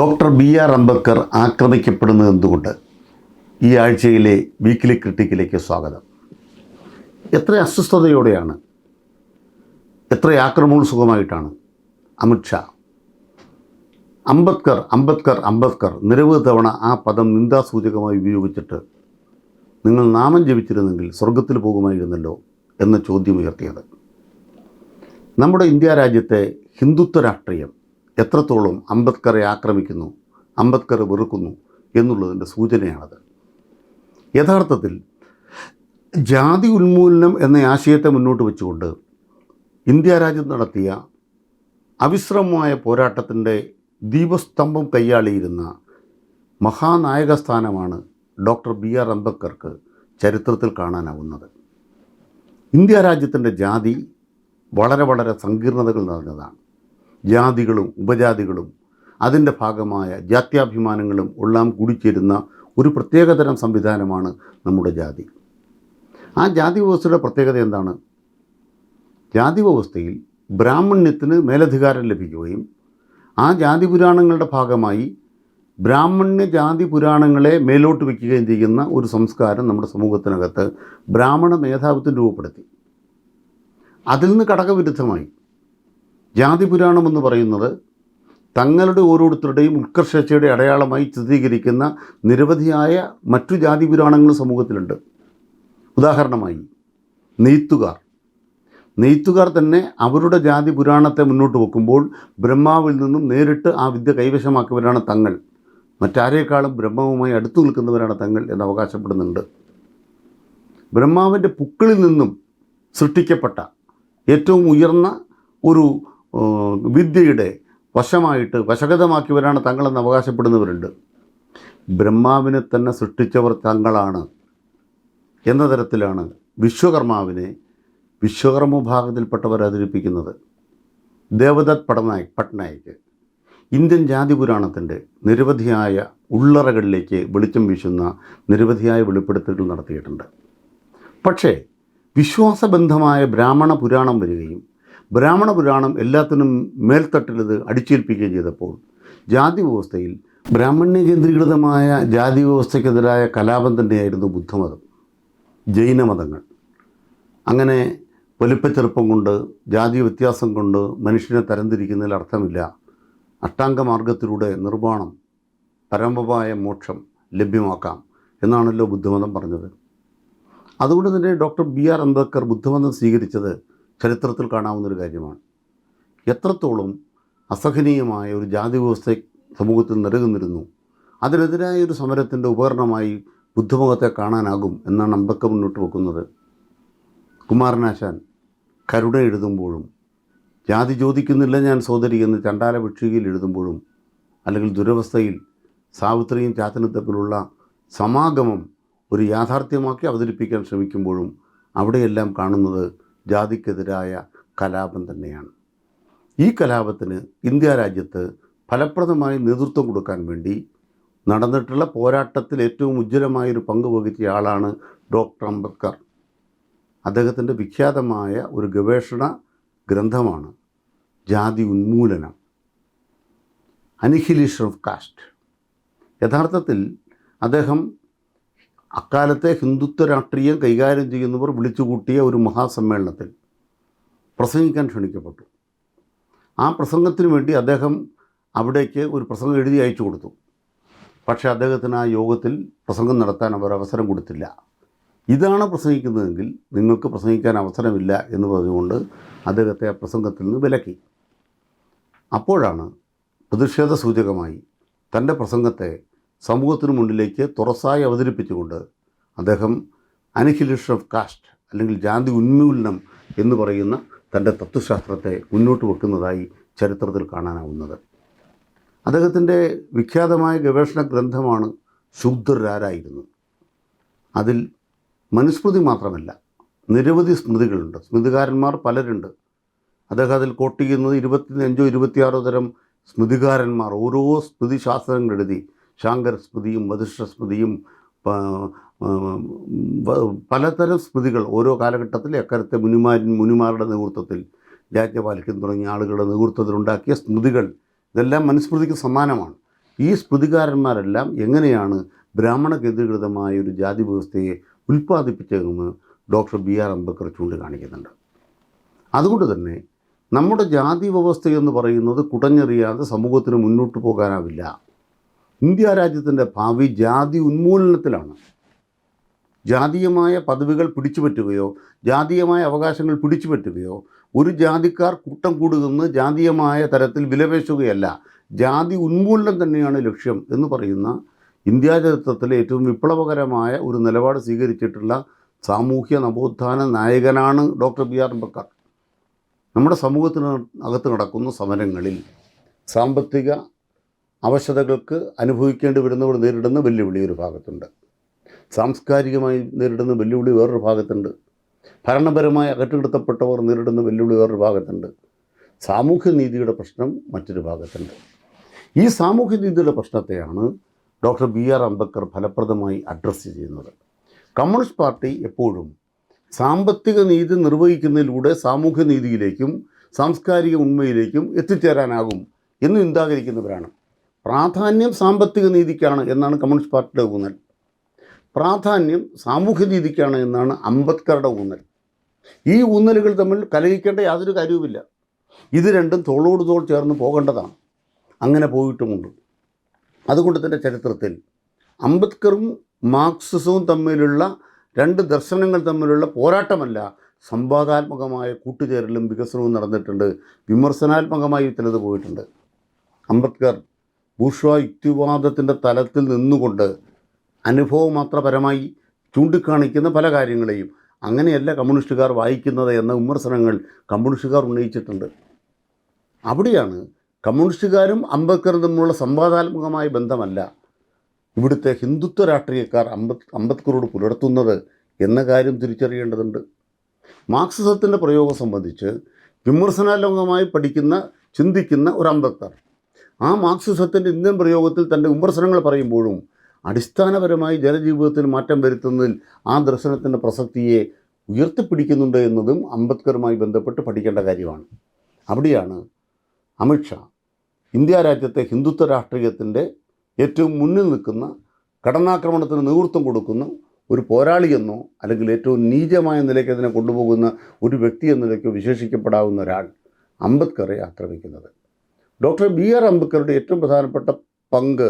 Doctor B R Ambedkar ആക്രമിക്കപ്പെടുന്നത് എന്തുകൊണ്ട്? ഈ ആഴ്ചയിലെ വീക്കിലി ക്രിട്ടിക്കിലേക്ക് സ്വാഗതം. എത്ര അസ്വസ്ഥതയോടെയാണ് എത്ര ആക്രമോത്സുഖമായിട്ടാണ് അമിത്ഷാ അംബേദ്കർ അംബേദ്കർ അംബേദ്കർ നിരവധി തവണ ആ പദം നിന്ദാസൂചകമായി ഉപയോഗിച്ചിട്ട് നിങ്ങൾ നാമം ജപിച്ചിരുന്നെങ്കിൽ സ്വർഗത്തിൽ പോകുമായിരുന്നല്ലോ എന്ന ചോദ്യം ഉയർത്തിയത്. നമ്മുടെ ഇന്ത്യ രാജ്യത്തെ ഹിന്ദുത്വ രാഷ്ട്രീയം എത്രത്തോളം അംബേദ്കറെ ആക്രമിക്കുന്നു അംബേദ്കറെ വെറുക്കുന്നു എന്നുള്ളതിന്റെ സൂചനയാണത്. യഥാർത്ഥത്തിൽ ജാതി ഉന്മൂലനം എന്ന ആശയത്തെ മുന്നോട്ട് വെച്ചുകൊണ്ട് ഇന്ത്യ രാജ്യം നടത്തിയ അവിശ്രമമായ പോരാട്ടത്തിന്റെ ദീപസ്തംഭം കൈയാളിയിരുന്ന മഹാനായക സ്ഥാനമാണ് ഡോക്ടർ ബി ആർ അംബേദ്കർക്ക് ചരിത്രത്തിൽ കാണാനാവുന്നത്. ഇന്ത്യ രാജ്യത്തിന്റെ ജാതി വളരെ വളരെ സങ്കീർണതകൾ നിറഞ്ഞതാണ്. ജാതികളും ഉപജാതികളും അതിന്റെ ഭാഗമായ ജാത്യാഭിമാനങ്ങളും എല്ലാം കൂടിച്ചേരുന്ന ഒരു പ്രത്യേകതരം സംവിധാനമാണ് നമ്മുടെ ജാതി. ആ ജാതി വ്യവസ്ഥയുടെ പ്രത്യേകത എന്താണ്? ജാതി വ്യവസ്ഥയിൽ ബ്രാഹ്മണ്യത്തിന് മേലധികാരം ലഭിക്കുകയും ആ ജാതി പുരാണങ്ങളുടെ ഭാഗമായി ബ്രാഹ്മണ്യ ജാതി പുരാണങ്ങളെ മേലോട്ട് വയ്ക്കുകയും ചെയ്യുന്ന ഒരു സംസ്കാരം നമ്മുടെ സമൂഹത്തിനകത്ത് ബ്രാഹ്മണ മേധാവിത്വം രൂപപ്പെടുത്തി. അതിൽ നിന്ന് ഘടകവിരുദ്ധമായി ജാതി പുരാണം എന്ന് പറയുന്നത് തങ്ങളുടെ ഓരോരുത്തരുടെയും ഉത്കർഷച്ചയുടെ അടയാളമായി ചിത്രീകരിക്കുന്ന നിരവധിയായ മറ്റു ജാതി പുരാണങ്ങൾ സമൂഹത്തിലുണ്ട്. ഉദാഹരണമായി നെയ്ത്തുകാർ. നെയ്ത്തുകാർ തന്നെ അവരുടെ ജാതി പുരാണത്തെ മുന്നോട്ട് വെക്കുമ്പോൾ ബ്രഹ്മാവിൽ നിന്നും നേരിട്ട് ആ വിദ്യ കൈവശമാക്കിയവരാണ് തങ്ങൾ. മറ്റാരേക്കാളും ബ്രഹ്മവുമായി അടുത്തു നിൽക്കുന്നവരാണ് തങ്ങൾ എന്ന് അവകാശപ്പെടുന്നുണ്ട്. ബ്രഹ്മാവിന്റെ പുക്കളിൽ നിന്നും സൃഷ്ടിക്കപ്പെട്ട ഏറ്റവും ഉയർന്ന ഒരു വിദ്യയുടെ വശമായിട്ട് വശഗതമാക്കിയവരാണ് തങ്ങളെന്ന് അവകാശപ്പെടുന്നവരുണ്ട്. ബ്രഹ്മാവിനെ തന്നെ സൃഷ്ടിച്ചവർ തങ്ങളാണ് എന്ന തരത്തിലാണ് വിശ്വകർമാവിനെ വിശ്വകർമ്മ വിഭാഗത്തിൽപ്പെട്ടവർ അവതരിപ്പിക്കുന്നത്. ദേവദത്ത് പടനായ് പട്നായിക്ക് ഇന്ത്യൻ ജാതി പുരാണത്തിന്റെ നിരവധിയായ ഉള്ളറകളിലേക്ക് വെളിച്ചം വീശുന്ന നിരവധിയായ വെളിപ്പെടുത്തലുകൾ നടത്തിയിട്ടുണ്ട്. പക്ഷേ വിശ്വാസബന്ധമായ ബ്രാഹ്മണ പുരാണം വരികയും ബ്രാഹ്മണ പുരാണം എല്ലാത്തിനും മേൽത്തട്ടിലത് അടിച്ചേൽപ്പിക്കുകയും ചെയ്തപ്പോൾ ജാതി വ്യവസ്ഥയിൽ ബ്രാഹ്മണ്യ കേന്ദ്രീകൃതമായ ജാതി വ്യവസ്ഥയ്ക്കെതിരായ കലാപം തന്നെയായിരുന്നു ബുദ്ധമതം ജൈനമതങ്ങൾ അങ്ങനെ വലിപ്പച്ചെറുപ്പം കൊണ്ട് ജാതി വ്യത്യാസം കൊണ്ട് മനുഷ്യനെ തരംതിരിക്കുന്നതിൽ അർത്ഥമില്ല. അഷ്ടാംഗമാർഗത്തിലൂടെ നിർവാണം പരമമായ മോക്ഷം ലഭ്യമാക്കാം എന്നാണല്ലോ ബുദ്ധമതം പറഞ്ഞത്. അതുകൊണ്ട് തന്നെ ഡോക്ടർ ബി ആർ അംബേദ്കർ ബുദ്ധമതം സ്വീകരിച്ചത് ചരിത്രത്തിൽ കാണാവുന്നൊരു കാര്യമാണ്. എത്രത്തോളം അസഹനീയമായ ഒരു ജാതി വ്യവസ്ഥ സമൂഹത്തിൽ നിറകുന്നിരുന്നു അതിനെതിരായ ഒരു സമരത്തിന്റെ ഉപകരണമായി ബുദ്ധമുഖത്തെ കാണാനാകും എന്നാണ് അമ്പക്ക മുന്നോട്ട് വെക്കുന്നത്. കുമാരനാശാൻ കരുണ എഴുതുമ്പോഴും ജാതി ചോദിക്കുന്നില്ല ഞാൻ സോദരി എന്ന് ചണ്ടാല ഭിക്ഷുകയിൽ എഴുതുമ്പോഴും അല്ലെങ്കിൽ ദുരവസ്ഥയിൽ സാവിത്രിയും ചാത്തനും തമ്മിലുള്ള സമാഗമം ഒരു യാഥാർത്ഥ്യമാക്കി അവതരിപ്പിക്കാൻ ശ്രമിക്കുമ്പോഴും അവിടെയെല്ലാം കാണുന്നത് ജാതിക്കെതിരായ കലാപം തന്നെയാണ്. ഈ കലാപത്തിന് ഇന്ത്യ രാജ്യത്ത് ഫലപ്രദമായി നേതൃത്വം കൊടുക്കാൻ വേണ്ടി നടന്നിട്ടുള്ള പോരാട്ടത്തിൽ ഏറ്റവും ഉജ്ജ്വലമായൊരു പങ്ക് വഹിച്ച ആളാണ് ഡോക്ടർ അംബേദ്കർ. അദ്ദേഹത്തിന്റെ വിഖ്യാതമായ ഒരു ഗവേഷണ ഗ്രന്ഥമാണ് ജാതി ഉന്മൂലനം. അനിഹിലേഷൻ ഓഫ് കാസ്റ്റ് യഥാർത്ഥത്തിൽ അദ്ദേഹം അക്കാലത്തെ ഹിന്ദുത്വ രാഷ്ട്രീയം കൈകാര്യം ചെയ്യുന്നവർ വിളിച്ചുകൂട്ടിയ ഒരു മഹാസമ്മേളനത്തിൽ പ്രസംഗിക്കാൻ ക്ഷണിക്കപ്പെട്ടു. ആ പ്രസംഗത്തിന് വേണ്ടി അദ്ദേഹം അവിടേക്ക് ഒരു പ്രസംഗം എഴുതി അയച്ചു കൊടുത്തു. പക്ഷേ അദ്ദേഹത്തിന് ആ യോഗത്തിൽ പ്രസംഗം നടത്താൻ അവർ അവസരം കൊടുത്തില്ല. ഇതാണ് പ്രസംഗിക്കുന്നതെങ്കിൽ നിങ്ങൾക്ക് പ്രസംഗിക്കാൻ അവസരമില്ല എന്ന് പറഞ്ഞുകൊണ്ട് അദ്ദേഹത്തെ ആ പ്രസംഗത്തിൽ നിന്ന് വിലക്കി. അപ്പോഴാണ് പ്രതിഷേധ സൂചകമായി തന്റെ പ്രസംഗത്തെ സമൂഹത്തിനു മുന്നിലേക്ക് തുറസായി അവതരിപ്പിച്ചുകൊണ്ട് അദ്ദേഹം അനിഹിലേഷൻ ഓഫ് കാസ്റ്റ് അല്ലെങ്കിൽ ജാതി ഉന്മൂലനം എന്ന് പറയുന്ന തന്റെ തത്വശാസ്ത്രത്തെ മുന്നോട്ട് വെക്കുന്നതായി ചരിത്രത്തിൽ കാണാനാവുന്നത്. അദ്ദേഹത്തിന്റെ വിഖ്യാതമായ ഗവേഷണ ഗ്രന്ഥമാണ് ശൂദ്രരാരായിരുന്നു അതിൽ മനുസ്മൃതി മാത്രമല്ല നിരവധി സ്മൃതികളുണ്ട്. സ്മൃതികാരന്മാർ പലരുണ്ട്. അദ്ദേഹം അതിൽ കോട്ട് ചെയ്യുന്നത് ഇരുപത്തിയഞ്ചോ ഇരുപത്തിയാറോ തരം സ്മൃതികാരന്മാർ ഓരോ സ്മൃതിശാസ്ത്രങ്ങൾ എഴുതി ശാങ്കര സ്മൃതിയും വധിഷ്ഠ സ്മൃതിയും പലതരം സ്മൃതികൾ ഓരോ കാലഘട്ടത്തിൽ അക്കാലത്തെ മുനിമാരിൻ മുനിമാരുടെ നേതൃത്വത്തിൽ രാജ്യപാലിക്കൻ തുടങ്ങിയ ആളുകളുടെ നേതൃത്വത്തിലുണ്ടാക്കിയ സ്മൃതികൾ ഇതെല്ലാം മനുസ്മൃതിക്ക് സമാനമാണ് ഈ സ്മൃതികാരന്മാരെല്ലാം എങ്ങനെയാണ് ബ്രാഹ്മണ കേന്ദ്രീകൃതമായ ഒരു ജാതി വ്യവസ്ഥയെ ഉൽപ്പാദിപ്പിച്ചതെന്ന് ഡോക്ടർ ബി ആർ അംബേദ്കർ ചൂണ്ടിക്കാണിക്കുന്നുണ്ട്. അതുകൊണ്ട് തന്നെ നമ്മുടെ ജാതി വ്യവസ്ഥ എന്ന് പറയുന്നത് കുടഞ്ഞെറിയാതെ സമൂഹത്തിന് മുന്നോട്ട് പോകാനാവില്ല. ഇന്ത്യ രാജ്യത്തിന്റെ ഭാവി ജാതി ഉന്മൂലനത്തിലാണ്. ജാതീയമായ പദവികൾ പിടിച്ചുപറ്റുകയോ ജാതീയമായ അവകാശങ്ങൾ പിടിച്ചുപറ്റുകയോ ഒരു ജാതിക്കാർ കൂട്ടം കൂടുകുന്ന് ജാതീയമായ തരത്തിൽ വിലപേശുകയല്ല. ജാതി ഉന്മൂലനം തന്നെയാണ് ലക്ഷ്യം എന്ന് പറയുന്ന ഇന്ത്യാ ചരിത്രത്തിലെ ഏറ്റവും വിപ്ലവകരമായ ഒരു നിലപാട് സ്വീകരിച്ചിട്ടുള്ള സാമൂഹ്യ നവോത്ഥാന നായകനാണ് ഡോക്ടർ ബി ആർ അംബേദ്കർ. നമ്മുടെ സമൂഹത്തിന് അകത്ത് നടക്കുന്ന സമരങ്ങളിൽ സാമ്പത്തിക അവശതകൾക്ക് അനുഭവിക്കേണ്ടി വരുന്നവർ നേരിടുന്ന വെല്ലുവിളി ഒരു ഭാഗത്തുണ്ട്. സാംസ്കാരികമായി നേരിടുന്ന വെല്ലുവിളി വേറൊരു ഭാഗത്തുണ്ട്. ഭരണപരമായി അകറ്റിനിർത്തപ്പെട്ടവർ നേരിടുന്ന വെല്ലുവിളി വേറൊരു ഭാഗത്തുണ്ട്. സാമൂഹ്യനീതിയുടെ പ്രശ്നം മറ്റൊരു ഭാഗത്തുണ്ട്. ഈ സാമൂഹ്യനീതിയുടെ പ്രശ്നത്തെയാണ് ഡോക്ടർ ബി ആർ അംബേദ്കർ ഫലപ്രദമായി അഡ്രസ്സ് ചെയ്യുന്നത്. കമ്മ്യൂണിസ്റ്റ് പാർട്ടി എപ്പോഴും സാമ്പത്തിക നീതി നിർവഹിക്കുന്നതിലൂടെ സാമൂഹ്യ നീതിയിലേക്കും സാംസ്കാരിക ഉണ്മയിലേക്കും എത്തിച്ചേരാനാകും എന്ന് ചിന്താകരിക്കുന്നവരാണ്. പ്രാധാന്യം സാമ്പത്തിക നീതിക്കാണ് എന്നാണ് കമ്മ്യൂണിസ്റ്റ് പാർട്ടിയുടെ ഊന്നൽ. പ്രാധാന്യം സാമൂഹ്യ നീതിക്കാണ് എന്നാണ് അംബേദ്കറുടെ ഊന്നൽ. ഈ ഊന്നലുകൾ തമ്മിൽ കലഹിക്കേണ്ട യാതൊരു കാര്യവുമില്ല. ഇത് രണ്ടും തോളോട് തോൾ ചേർന്ന് പോകേണ്ടതാണ്. അങ്ങനെ പോയിട്ടുമുണ്ട്. അതുകൊണ്ട് തന്നെ ചരിത്രത്തിൽ അംബേദ്കറും മാർക്സിസവും തമ്മിലുള്ള രണ്ട് ദർശനങ്ങൾ തമ്മിലുള്ള പോരാട്ടമല്ല സംവാദാത്മകമായ കൂട്ടുചേരലും വികസനവും നടന്നിട്ടുണ്ട് വിമർശനാത്മകമായി ചിലത് പോയിട്ടുണ്ട്. അംബേദ്കർ ബൂർഷ്വ യുക്തിവാദത്തിന്റെ തലത്തിൽ നിന്നുകൊണ്ട് അനുഭവം അനുഭവമാത്രപരമായി ചൂണ്ടിക്കാണിക്കുന്ന പല കാര്യങ്ങളെയും അങ്ങനെയല്ല കമ്മ്യൂണിസ്റ്റുകാർ വായിക്കുന്നത് എന്ന വിമർശനങ്ങൾ കമ്മ്യൂണിസ്റ്റുകാർ ഉന്നയിച്ചിട്ടുണ്ട്. അവിടെയാണ് കമ്മ്യൂണിസ്റ്റുകാരും അംബേദ്കറും തമ്മിലുള്ള സംവാദാത്മകമായ ബന്ധമല്ല. ഇവിടുത്തെ ഹിന്ദുത്വ രാഷ്ട്രീയക്കാർ അംബേദ് അംബേദ്കറോട് പുലർത്തുന്നത് എന്ന കാര്യം തിരിച്ചറിയേണ്ടതുണ്ട്. മാർക്സിസത്തിന്റെ പ്രയോഗം സംബന്ധിച്ച് വിമർശനാത്മകമായി പഠിക്കുന്ന ചിന്തിക്കുന്ന ഒരു അംബേദ്കർ. ആ മാർക്സിസത്തിന്റെ ഇന്ത്യൻ പ്രയോഗത്തിൽ തന്റെ വിമർശനങ്ങൾ പറയുമ്പോഴും അടിസ്ഥാനപരമായി ജനജീവിതത്തിൽ മാറ്റം വരുത്തുന്നതിൽ ആ ദർശനത്തിന്റെ പ്രസക്തിയെ ഉയർത്തിപ്പിടിക്കുന്നുണ്ട് എന്നതും അംബേദ്കറുമായി ബന്ധപ്പെട്ട് പഠിക്കേണ്ട കാര്യമാണ്. അവിടെയാണ് അമിത്ഷാ ഇന്ത്യ രാജ്യത്തെ ഹിന്ദുത്വ രാഷ്ട്രീയത്തിന്റെ ഏറ്റവും മുന്നിൽ നിൽക്കുന്ന കടന്നാക്രമണത്തിന് നേതൃത്വം കൊടുക്കുന്ന ഒരു പോരാളിയെന്നോ അല്ലെങ്കിൽ ഏറ്റവും നീചമായ നിലയ്ക്ക് അതിനെ കൊണ്ടുപോകുന്ന ഒരു വ്യക്തി എന്ന വിശേഷിക്കപ്പെടാവുന്ന ഒരാൾ അംബേദ്കറെ ആക്രമിക്കുന്നത്. ഡോക്ടർ ബി ആർ അംബേദ്കറുടെ ഏറ്റവും പ്രധാനപ്പെട്ട പങ്ക്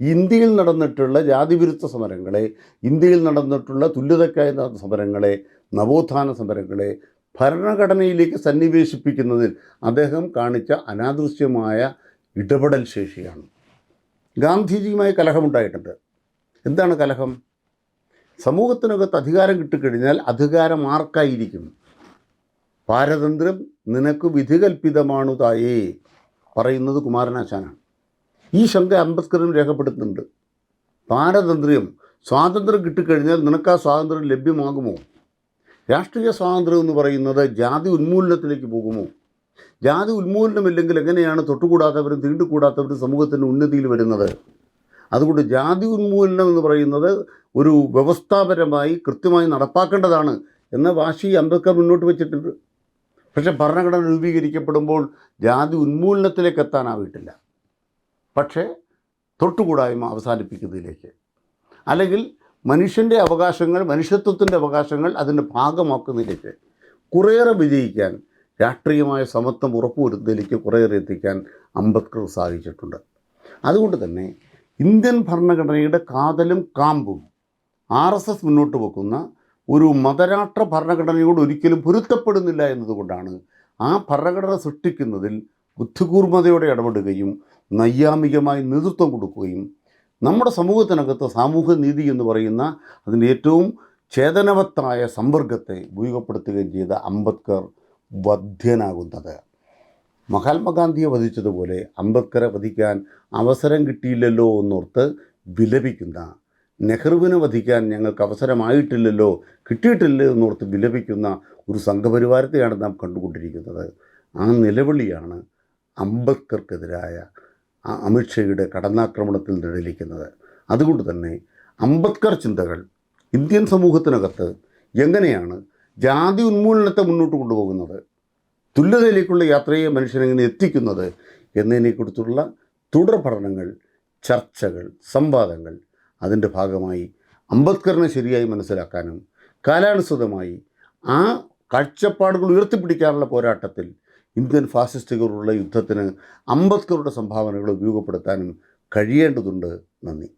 ഇന്ത്യയിൽ നടന്നിട്ടുള്ള ജാതിവിരുദ്ധ സമരങ്ങളെ ഇന്ത്യയിൽ നടന്നിട്ടുള്ള തുല്യതയ്ക്കായി നടന്ന സമരങ്ങളെ നവോത്ഥാന സമരങ്ങളെ ഭരണഘടനയിലേക്ക് സന്നിവേശിപ്പിക്കുന്നതിൽ അദ്ദേഹം കാണിച്ച അനാദൃശ്യമായ ഇടപെടൽ ശേഷിയാണ്. ഗാന്ധിജിയുമായി കലഹമുണ്ടായിട്ടുണ്ട്. എന്താണ് കലഹം? സമൂഹത്തിനകത്ത് അധികാരം കിട്ടിക്കഴിഞ്ഞാൽ അധികാരം ആർക്കായിരിക്കും? പാരതന്ത്ര്യം നിനക്ക് വിധികൽപ്പിതമാണു തായേ. പറയുന്നത് കുമാരനാശാനാണ് ഈ ശങ്ക അംബേദ്കറും രേഖപ്പെടുത്തുന്നുണ്ട്. പാരതന്ത്ര്യം സ്വാതന്ത്ര്യം കിട്ടിക്കഴിഞ്ഞാൽ നിനക്ക് ആ സ്വാതന്ത്ര്യം ലഭ്യമാകുമോ? രാഷ്ട്രീയ സ്വാതന്ത്ര്യം എന്ന് പറയുന്നത് ജാതി ഉന്മൂലനത്തിലേക്ക് പോകുമോ? ജാതി ഉന്മൂലനമില്ലെങ്കിൽ എങ്ങനെയാണ് തൊട്ടുകൂടാത്തവരും തീണ്ടുകൂടാത്തവരും സമൂഹത്തിന്റെ ഉന്നതിയിൽ വരുന്നത്? അതുകൊണ്ട് ജാതി ഉന്മൂലനം എന്ന് പറയുന്നത് ഒരു വ്യവസ്ഥാപരമായി കൃത്യമായി നടപ്പാക്കേണ്ടതാണ് എന്ന വാശി അംബേദ്കർ മുന്നോട്ട് വെച്ചിട്ടുണ്ട്. പക്ഷേ ഭരണഘടന രൂപീകരിക്കപ്പെടുമ്പോൾ ജാതി ഉന്മൂലനത്തിലേക്ക് എത്താനാവിട്ടില്ല പക്ഷേ തൊട്ടുകൂടായ്മ അവസാനിപ്പിക്കുന്നതിലേക്ക്. അല്ലെങ്കിൽ മനുഷ്യന്റെ അവകാശങ്ങൾ മനുഷ്യത്വത്തിന്റെ അവകാശങ്ങൾ അതിന്റെ ഭാഗമാക്കുന്നതിലേക്ക് കുറേയേറെ വിജയിക്കാൻ രാഷ്ട്രീയമായ സമത്വം ഉറപ്പുവരുത്തുന്നതിലേക്ക് കുറേയേറെ എത്തിക്കാൻ അംബേദ്കർ സാധിച്ചിട്ടുണ്ട് അതുകൊണ്ട് തന്നെ ഇന്ത്യൻ ഭരണഘടനയുടെ കാതലും കാമ്പും ആർ എസ് എസ് മുന്നോട്ട് വെക്കുന്ന ഒരു മതരാഷ്ട്ര ഭരണഘടനയോട് ഒരിക്കലും പൊരുത്തപ്പെടുന്നില്ല എന്നതുകൊണ്ടാണ് ആ ഭരണഘടന സൃഷ്ടിക്കുന്നതിൽ ബുദ്ധികൂർമ്മതയോടെ ഇടപെടുകയും നൈയാമികമായി നേതൃത്വം കൊടുക്കുകയും നമ്മുടെ സമൂഹത്തിനകത്ത് സാമൂഹ്യ നീതി എന്ന് പറയുന്ന അതിന്റെ ഏറ്റവും ചേതനവത്തായ സമ്പർക്കത്തെ ഉപയോഗപ്പെടുത്തുകയും ചെയ്ത അംബേദ്കർ വധ്യനാകുന്നത്. മഹാത്മാഗാന്ധിയെ വധിച്ചതുപോലെ അംബേദ്കറെ വധിക്കാൻ അവസരം കിട്ടിയില്ലല്ലോ എന്നോർത്ത് വിലപിക്കുന്ന നെഹ്റുവിനെ വധിക്കാൻ ഞങ്ങൾക്ക് അവസരമായിട്ടില്ലല്ലോ കിട്ടിയിട്ടില്ല എന്നോർത്ത് വിലപിക്കുന്ന ഒരു സംഘപരിവാരത്തെയാണ് നാം കണ്ടുകൊണ്ടിരിക്കുന്നത്. ആ നിലവിളിയാണ് അംബേദ്കർക്കെതിരായ അമിത്ഷയുടെ കടന്നാക്രമണത്തിൽ നിഴലിക്കുന്നത്. അതുകൊണ്ട് തന്നെ അംബേദ്കർ ചിന്തകൾ ഇന്ത്യൻ സമൂഹത്തിനകത്ത് എങ്ങനെയാണ് ജാതി ഉന്മൂലനത്തെ മുന്നോട്ട് കൊണ്ടുപോകുന്നത് തുല്യതയിലേക്കുള്ള യാത്രയെ മനുഷ്യനെങ്ങനെ എത്തിക്കുന്നത് എന്നതിനെക്കുറിച്ചുള്ള തുടർ പഠനങ്ങൾ ചർച്ചകൾ സംവാദങ്ങൾ അതിന്റെ ഭാഗമായി അംബേദ്കറിനെ ശരിയായി മനസ്സിലാക്കാനും കാലാനുസൃതമായി ആ കാഴ്ചപ്പാടുകൾ ഉയർത്തിപ്പിടിക്കാനുള്ള പോരാട്ടത്തിൽ ഇന്ത്യൻ ഫാസിസ്റ്റുകളുള്ള യുദ്ധത്തിന് അംബേദ്കറുടെ സംഭാവനകൾ ഉപയോഗപ്പെടുത്താനും കഴിയേണ്ടതുണ്ട്. നന്ദി.